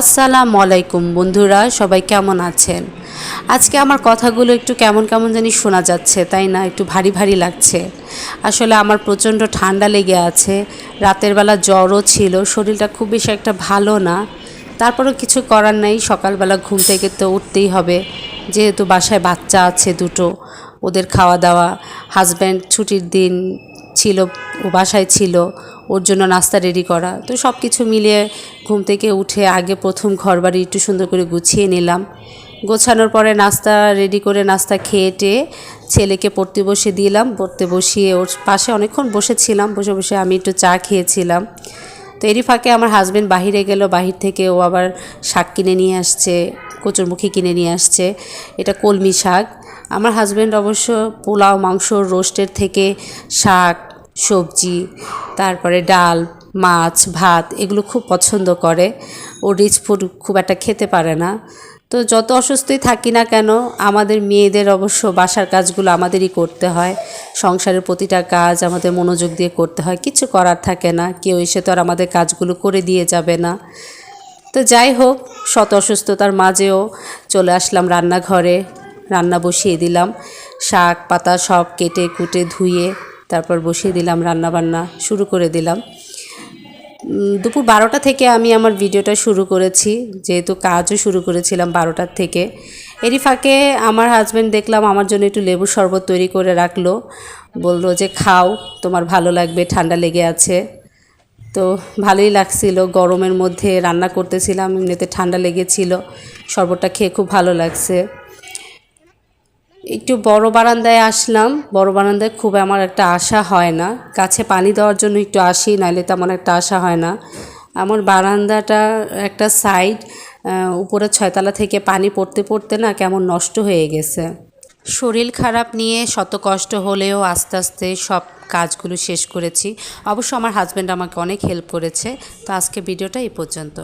আসসালামু আলাইকুম বন্ধুরা, সবাই কেমন আছেন? আজকে আমার কথাগুলো একটু কেমন কেমন জানি শোনা যাচ্ছে, তাই না? একটু ভারী ভারী লাগছে। আসলে আমার প্রচণ্ড ঠান্ডা লেগে আছে, রাতের বেলা জ্বরও ছিল, শরীরটা খুব বেশি একটা ভালো না। তারপরেও কিছু করার নেই, সকালবেলা ঘুম থেকে তো উঠতেই হবে। যেহেতু বাসায় বাচ্চা আছে দুটো, ওদের খাওয়া দাওয়া, হাজব্যান্ড ছুটির দিন ছিল, ও বাসায় ছিল, ওর জন্য নাস্তা রেডি করা। তো সব কিছু মিলিয়ে ঘুম থেকে উঠে আগে প্রথম ঘরবাড়ি একটু সুন্দর করে গুছিয়ে নিলাম। গোছানোর পরে নাস্তা রেডি করে নাস্তা খেয়ে টেয়ে ছেলেকে পড়তে বসে দিলাম। পড়তে বসিয়ে ওর পাশে অনেকক্ষণ বসেছিলাম, বসে বসে আমি একটু চা খেয়েছিলাম। তো এরই ফাঁকে আমার হাজব্যান্ড বাহিরে গেল, বাহির থেকে ও আবার শাক কিনে নিয়ে আসছে, কচুরমুখী কিনে নিয়ে আসছে। এটা কলমি শাক। আমার হাজব্যান্ড অবশ্য পোলাও, মাংস রোস্টের থেকে শাক সবজি, তারপরে ডাল, মাছ, ভাত এগুলো খুব পছন্দ করে। ও রিচ ফুড খুব একটা খেতে পারে না। তো যত অসুস্থই থাকি না কেন, আমাদের মেয়েদের অবশ্য বাসার কাজগুলো আমাদেরই করতে হয়। সংসারের প্রতিটা কাজ আমাদের মনোযোগ দিয়ে করতে হয়। কিছু করার থাকে না। কেউ এসে তো আর আমাদের কাজগুলো করে দিয়ে যাবে না। তো যাই হোক, শত অসুস্থতার মাঝেও চলে আসলাম রান্নাঘরে। রান্না বসিয়ে দিলাম। শাক পাতা সব কেটে কুটে ধুয়ে তারপর বসিয়ে দিলাম রান্না বান্না শুরু করে দিলাম। দুপুর বারোটা থেকে আমি আমার ভিডিওটা শুরু করেছি, যেহেতু কাজও শুরু করেছিলাম বারোটার থেকে। এরই ফাঁকে আমার হাজব্যান্ড দেখলাম আমার জন্য একটু লেবুর শরবত তৈরি করে রাখল। বলল যে, খাও, তোমার ভালো লাগবে, ঠান্ডা লেগে আছে। তো ভালোই লাগছিল, গরমের মধ্যে রান্না করতেছিলাম, এমনিতে ঠান্ডা লেগেছিল, শরবতটা খেয়ে খুব ভালো লাগছে। একটু বড় বারান্দায় আসলাম। বড় বারান্দায় খুব আমার একটা আশা হয় না। গাছে পানি দেওয়ার জন্য একটু আসি নাহলে তেমন একটা আশা হয় না। আমার বারান্দাটা একটা সাইড উপরে ছয়তলা থেকে পানি পড়তে পড়তে না কেমন নষ্ট হয়ে গেছে। শরীর খারাপ নিয়ে শত কষ্ট হলেও আস্তে আস্তে সব কাজগুলো শেষ করেছি। অবশ্য আমার হাজব্যান্ড আমাকে অনেক হেল্প করেছে। তো আজকে ভিডিওটা এই পর্যন্ত।